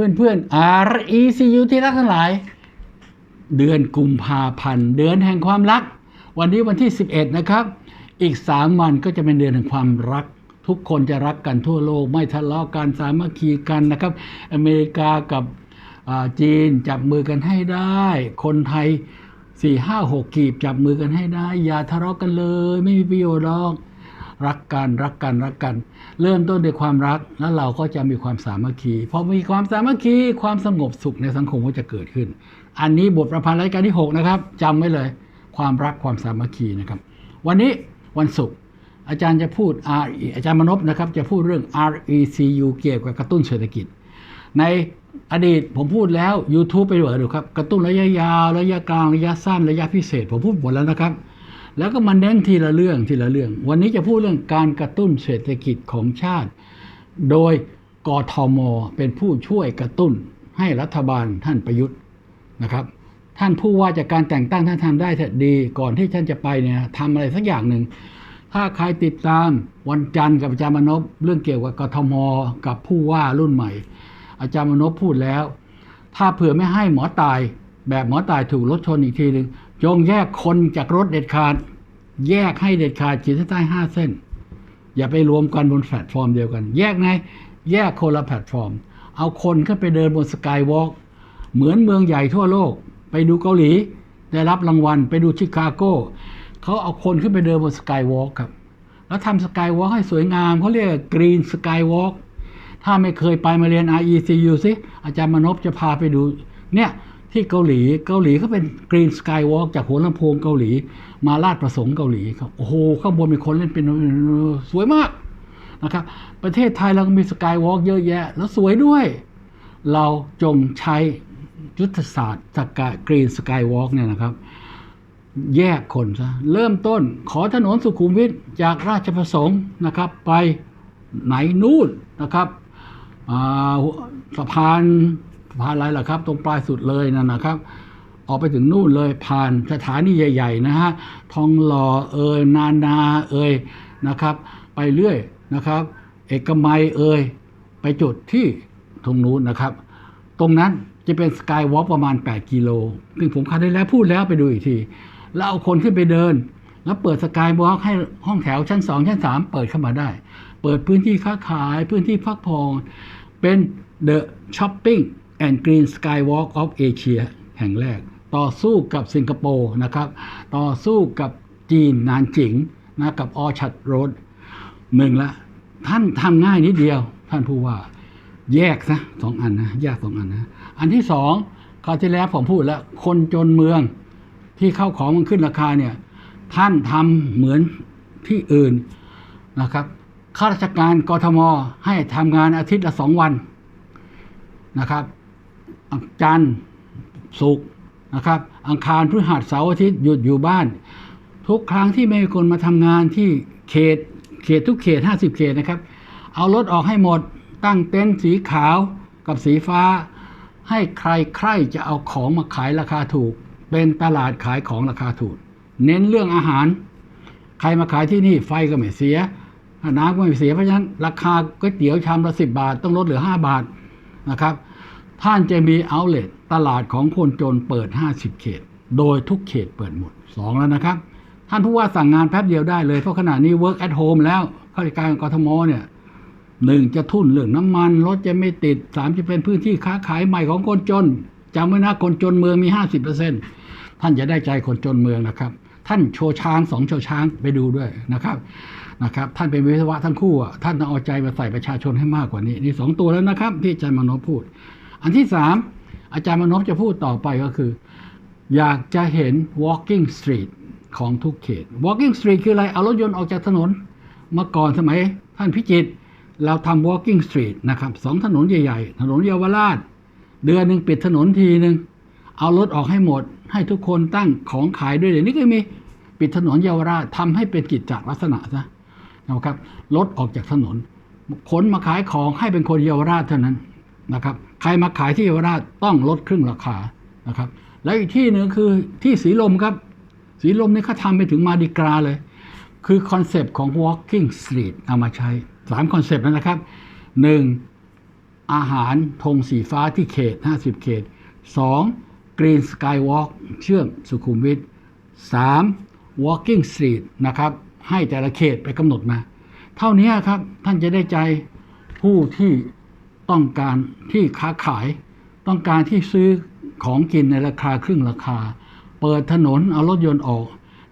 พื่อนเพื่อนๆ RECU ที่รักทั้งหลาย เดือนกุมภาพันธ์เดือนแห่งความรัก วันนี้วันที่ 11 นะครับ อีก 3 วันก็จะเป็นเดือนแห่งความรัก ทุกคนจะรักกันทั่วโลก ไม่ทะเลาะกันสามัคคีกันนะครับ อเมริกากับจีนจับมือกันให้ได้ คนไทย 4 5 6 กีบจับมือกันให้ได้ อย่าทะเลาะกันเลย ไม่มีประโยชน์หรอก รักกันรักกันรักกัน เริ่มต้นด้วยความรักแล้วเราก็จะมีความสามัคคีพอมีความสามัคคีความสงบสุขในสังคมก็จะเกิดขึ้น อันนี้บทประพันธ์รายการที่ 6 นะครับจำไว้เลย ความรักความสามัคคีนะครับ วันนี้วันศุกร์อาจารย์จะพูด R อาจารย์มนพนะครับจะพูดเรื่อง RECU เกี่ยวกับกระตุ้นเศรษฐกิจ ในอดีตผมพูดแล้ว YouTube ไปเปิดดูครับกระตุ้นระยะยาว ระยะกลางระยะสั้นระยะพิเศษ ผมพูดหมดแล้วนะครับ แล้วก็มันเน้นทีละเรื่องทีละเรื่อง วันนี้จะพูดเรื่องการกระตุ้นเศรษฐกิจของชาติ โดยกทมเป็นผู้ช่วยกระตุ้นให้รัฐบาลท่านประยุทธ์นะครับ ท่านผู้ว่าจากการแต่งตั้งท่านทำได้ดีก่อนที่ท่านจะไปเนี่ยทำอะไรสักอย่างหนึ่งถ้าใครติดตามวันจันทร์กับอาจารย์มนพเรื่องเกี่ยวกับกทมกับผู้ว่ารุ่นใหม่ อาจารย์มนพพูดแล้ว ถ้าเผื่อไม่ให้หมอตายแบบหมอตายถูกรถชนอีกทีหนึ่งจงแยกคนจากรถเด็ดขาด แยกให้เด็ดขาดขีดเส้นใต้ห้าเส้น อย่าไปรวมกันบนแพลตฟอร์มเดียวกัน แยกไงแยกคนละแพลตฟอร์ม เอาคนขึ้นไปเดินบนสกายวอล์กเหมือนเมืองใหญ่ทั่วโลก ไปดูเกาหลี ได้รับรางวัลไปดูชิคาโกเขาเอาคนขึ้นไปเดินบนสกายวอล์กครับ แล้วทำสกายวอล์กให้สวยงามเขาเรียกกรีนสกายวอล์กถ้าไม่เคยไปมาเรียน RECU สิอาจารย์มนพจะพาไปดูเนี่ย ที่เกาหลีเกาหลีเขาเป็นกรีนสกายวอล์กจากหัวลำโพงเกาหลี มาลาดประสงค์เกาหลีครับโอ้โหข้างบนมีคนเล่นเป็นสวยมากนะครับ ประเทศไทยเราก็มีสกายวอล์กเยอะแยะ แล้วสวยด้วย เราจงใช้ยุทธศาสตร์สกายกรีนสกายวอล์กเนี่ยนะครับ แยกคนซะเริ่มต้นขอถนนสุขุมวิทจากราชประสงค์นะครับ ไปไหนนู่นนะครับสะพาน สะพานอะไรล่ะครับ ตรงปลายสุดเลยนั่นนะครับ ออกไปถึงนู่นเลยผ่านสถานีใหญ่ ๆ นะฮะทองหล่อเอ่ยนานาเอ่ยนะครับ ไปเรื่อยนะครับ เอกมัยเอ่ยไปจุดที่ตรงนู้นนะครับ ตรงนั้นจะเป็นสกายวอล์กประมาณ 8 กิโลซึ่งผมคัดได้แล้วพูดแล้วไปดูอีกที แล้วเอาคนขึ้นไปเดิน แล้วเปิดสกายวอล์กให้ห้องแถวชั้น 2 ชั้น 3 เปิดเข้ามาได้ เปิดพื้นที่ค้าขายพื้นที่พักผ่อนเป็น The Shopping and Green Skywalk of Asia แห่งแรก ต่อสู้กับสิงคโปร์นะครับ ต่อสู้กับจีนนานจิงนะกับออชัดโรดหนึ่งละท่านทำง่ายนิดเดียว ท่านผู้ว่าแยกซะสองอันนะแยกสองอันนะ อันที่สองคราวที่แล้วผมพูดแล้ว คนจนเมืองที่เข้าของมันขึ้นราคาเนี่ย ท่านทำเหมือนที่อื่นนะครับข้าราชการกรทมให้ทำงานอาทิตย์ละสองวันนะครับ จันทร์ศุกร์นะครับ อังคารพฤหัสเสาร์อาทิตย์หยุดอยู่บ้าน ทุกครั้งที่ไม่มีคนมาทำงานที่เขตเขตทุกเขต 50 เขตนะครับ เอารถออกให้หมดตั้งเต็นท์สีขาวกับสีฟ้า ให้ใครใครจะเอาของมาขายราคาถูก เป็นตลาดขายของราคาถูก เน้นเรื่องอาหาร ใครมาขายที่นี่ไฟก็ไม่เสียน้ำก็ไม่เสียเพราะฉะนั้นราคาก๋วยเตี๋ยวชามละสิบาท ต้องลดเหลือ 5 บาทนะครับ ท่านจะมีเอาเล t ตลาดของคนจนเปิด 50 เขต โดยทุกเขตเปิดหมด 2 แล้วนะครับ ท่านผู้ว่าสั่งงานแป๊บเดียวได้เลย เพราะขณะนี้ work at home แล้วข้าราชการกทมเนี่ยหนึ่งจะทุ่นเรื่องน้ำมัน รถจะไม่ติดสามจะเป็นพื้นที่ค้าขายใหม่ของคนจนจำไว้นะคนจนเมืองมี 50%ท่านจะได้ใจคนจนเมืองนะครับ ท่านโชว์ช้างสองโชว์ช้างไปดูด้วยนะครับนะครับ ท่านเป็นวิศวะทั้งคู่อะท่านต้องเอาใจมาใส่ประชาชนให้มากกว่านี้นี่สองตัวแล้วนะครับ ที่อาจารย์มโนพูด อันที่สามอาจารย์มโนพจะพูดต่อไปก็คือ อยากจะเห็น walking street ของทุกเขต walking street คืออะไร เอารถยนต์ออกจากถนนเมื่อก่อนสมัยท่านพิจิตรเราทำ walking street นะครับสองถนนใหญ่ ๆ ถนนเยาวราช เดือนหนึ่งปิดถนนทีหนึ่งเอารถออกให้หมด ให้ทุกคนตั้งของขายด้วยเดี๋ยวนี้ก็มีปิดถนนเยาวราชทำให้เป็นกิจจลักษณะซะนะครับรถออกจากถนนคนมาขายของให้เป็นคนเยาวราชเท่านั้น นะครับ ใครมาขายที่เยาวราชต้องลดครึ่งราคานะครับ แล้วอีกที่หนึ่งคือที่สีลมครับ สีลมนี่เขาทำไปถึงมาดิกราเลย คือคอนเซปต์ของ walking street เอามาใช้สามคอนเซปต์นะครับหนึ่งอาหารธงสีฟ้าที่เขต 50 เขต 2. Green Skywalk เชื่อมสุขุมวิท 3. Walking Street นะครับ ให้แต่ละเขตไปกำหนดมา เท่านี้ครับ ท่านจะได้ใจผู้ที่ ต้องการที่ค้าขาย ต้องการที่ซื้อของกินในราคาครึ่งราคา เปิดถนนเอารถยนต์ออก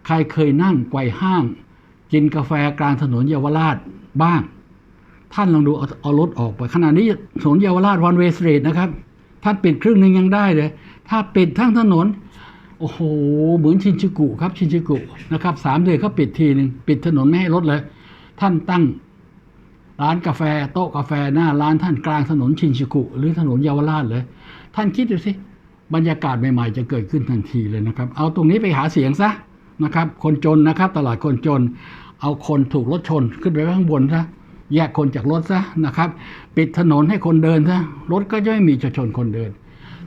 ใครเคยนั่งไกวห้าง กินกาแฟกลางถนนเยาวราชบ้าง ท่านลองดูเอาเอารถออกไปขณะนี้ถนนเยาวราชวันเวสตรีทนะครับท่านปิดครึ่งหนึ่งยังได้เลย ถ้าปิดทั้งถนน โอ้โห เหมือนชินจูกุครับชินจูกุนะครับสามเดือนเขาปิดทีหนึ่งปิดถนนไม่ให้รถเลย ท่านตั้ง ร้านกาแฟโต๊ะกาแฟหน้าร้านท่านกลางถนนชินจูกุ หรือถนนเยาวราชเลย ท่านคิดดูสิบรรยากาศใหม่ๆ จะเกิดขึ้นทันทีเลยนะครับ เอาตรงนี้ไปหาเสียงซะนะครับ คนจนนะครับ ตลาดคนจน เอาคนถูกรถชนขึ้นไปข้างบนซะแยกคนจากรถซะนะครับ ปิดถนนให้คนเดินซะรถก็จะไม่มีจะชนคนเดิน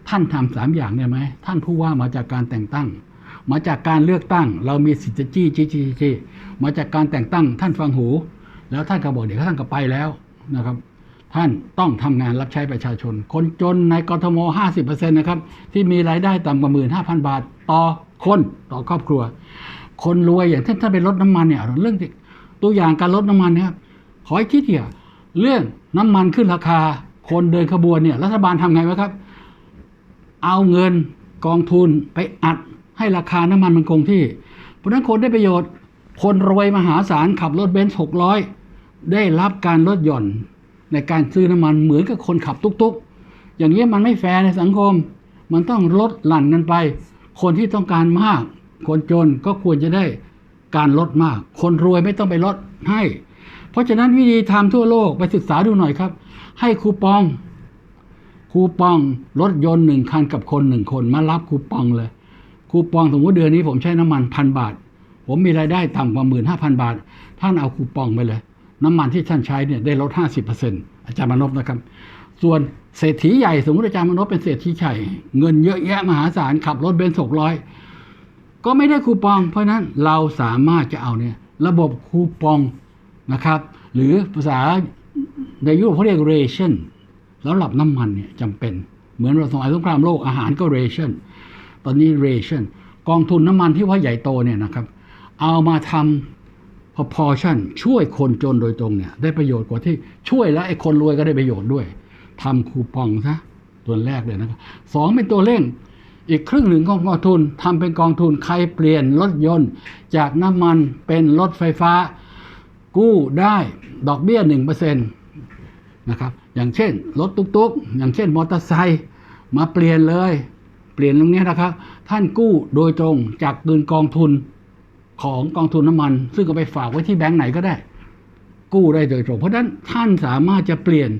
ท่านทำสามอย่างเนี่ยไหมท่านผู้ว่ามาจากการแต่งตั้ง มาจากการเลือกตั้ง เรามีสิทธิจี้จี้จี้มาจากการแต่งตั้ง ท่านฟังหู แล้วท่านก็บอกเดี๋ยวท่านก็ไปแล้วนะครับ ท่านต้องทำงานรับใช้ประชาชน คนจนในกทม 50%นะครับ ที่มีรายได้ต่ำกว่าหมื่นห้าพันบาทต่อคนต่อครอบครัว คนรวยอย่างท่านถ้าเป็นลดน้ำมันเนี่ยเรื่องตัวอย่างการลดน้ำมันเนี่ยขอให้คิดเถอะเรื่องน้ำมันขึ้นราคา คนเดินขบวนเนี่ยรัฐบาลทำไงวะครับ เอาเงินกองทุนไปอัดให้ราคาน้ำมันมันคงที่ เพราะนั้นคนได้ประโยชน์ คนรวยมหาศาลขับรถเบนซ์หกร้อย ได้รับการลดหย่อนในการซื้อน้ำมันเหมือนกับคนขับตุกๆ อย่างนี้มันไม่แฟร์ในสังคม มันต้องลดหลั่นกันไป คนที่ต้องการมาก คนจนก็ควรจะได้การลดมาก คนรวยไม่ต้องไปลดให้ เพราะฉะนั้นวิธีทำทั่วโลกไปศึกษาดูหน่อยครับ ให้คูปอง คูปองรถยนต์หนึ่งคันกับคนหนึ่งคนมารับคูปองเลย คูปองสมมติเดือนนี้ผมใช้น้ำมันพันบาท ผมมีรายได้ต่ำกว่าหมื่นห้าพันบาท ท่านเอาคูปองไปเลย น้ำมันที่ท่านใช้เนี่ยได้ลดห้าสิบเปอร์เซ็นต์อาจารย์มนพนะครับ ส่วนเศรษฐีใหญ่สมมติอาจารย์มนพเป็นเศรษฐีใหญ่เงินเยอะแยะมหาศาลขับรถเบนซ์หกร้อยก็ไม่ได้คูปอง เพราะนั้นเราสามารถจะเอาเนี่ยระบบคูปองนะครับ หรือภาษาในยุโรปเขาเรียก ration แล้วหลับน้ำมันเนี่ยจำเป็น เหมือนเราสมัยสงครามโลกอาหารก็ ration ตอนนี้ ration กองทุนน้ำมันที่ว่าใหญ่โตเนี่ยนะครับ เอามาทำ proportion ช่วยคนจนโดยตรงเนี่ย ได้ประโยชน์กว่าที่ช่วยแล้วไอ้คนรวยก็ได้ประโยชน์ด้วยทำคูปองซะตัวแรกเลยนะครับสองเป็นตัวเร่ง อีกครึ่งหนึ่งของกองทุนทำเป็นกองทุนใครเปลี่ยนรถยนต์ จากน้ำมันเป็นรถไฟฟ้า กู้ได้ดอกเบี้ยหนึ่งเปอร์เซ็นต์นะครับอย่างเช่น รถตุ๊กๆ อย่างเช่นมอเตอร์ไซค์มาเปลี่ยนเลย เปลี่ยนตรงนี้นะครับ ท่านกู้โดยตรงจากเงินกองทุน ของกองทุนน้ำมัน ซึ่งก็ไปฝากไว้ที่แบงก์ไหนก็ได้ กู้ได้โดยตรง เพราะฉะนั้นท่านสามารถจะเปลี่ยน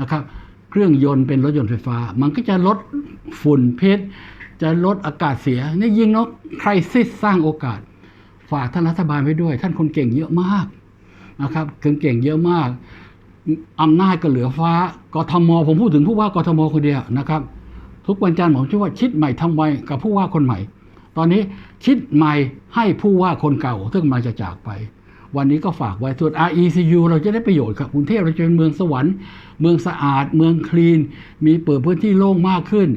นะครับ เครื่องยนต์เป็นรถยนต์ไฟฟ้า มันก็จะลดฝุ่นพิษจะลดอากาศเสียนี่ยิ่งนกใครซิสสร้างโอกาส ฝากท่านรัฐบาลไว้ด้วย ท่านคนเก่งเยอะมากนะครับคนเก่งเยอะมากอำนาจก็เหลือฟ้ากทมผมพูดถึงผู้ว่ากทมคนเดียวนะครับ ทุกวันจันทร์ผมชื่อว่าคิดใหม่ทำไวกับผู้ว่าคนใหม่ ตอนนี้คิดใหม่ให้ผู้ว่าคนเก่าซึ่งกำลังจะจากไป วันนี้ก็ฝากไว้ส่วน RECU เราจะได้ประโยชน์ครับกรุงเทพเราจะเป็นเมืองสวรรค์ เมืองสะอาด เมืองคลีน มีเปิดพื้นที่โล่งมากขึ้น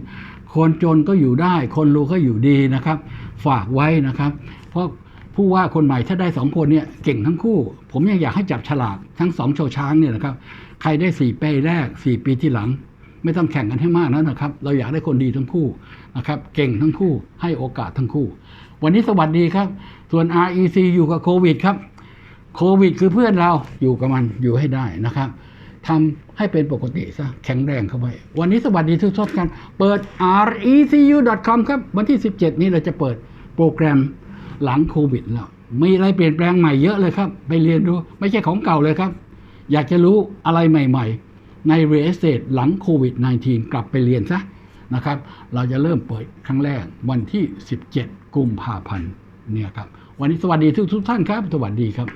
คนจนก็อยู่ได้ คนรวยก็อยู่ดีนะครับ ฝากไว้นะครับ เพราะผู้ว่าคนใหม่ถ้าได้สองคนเนี่ยเก่งทั้งคู่ ผมยังอยากให้จับฉลากทั้งสองโชว์ช้างเนี่ยนะครับ ใครได้สี่ปีแรกสี่ปีที่หลัง ไม่ต้องแข่งกันให้มากนะนะครับ เราอยากได้คนดีทั้งคู่ นะครับเก่งทั้งคู่ให้โอกาสทั้งคู่ วันนี้สวัสดีครับ ส่วน REC อยู่กับโควิดครับโควิด คือเพื่อนเราอยู่กับมันอยู่ให้ได้นะครับทำให้เป็นปกติซะแข็งแรงเข้าไว้วันนี้สวัสดีทุกท่านกัน เปิด recu.com ครับ วันที่ 17 นี้เราจะเปิดโปรแกรมหลังโควิดแล้วมีอะไรเปลี่ยนแปลงใหม่เยอะเลยครับ ไปเรียนดูไม่ใช่ของเก่าเลยครับ อยากจะรู้อะไรใหม่ ๆ ใน real estate หลังโควิด -19 กลับไปเรียนซะ นะครับ เราจะเริ่มเปิดครั้งแรกวันที่ 17 กุมภาพันธ์เนี่ยครับ วันนี้สวัสดีทุกทุกท่านครับ สวัสดีครับ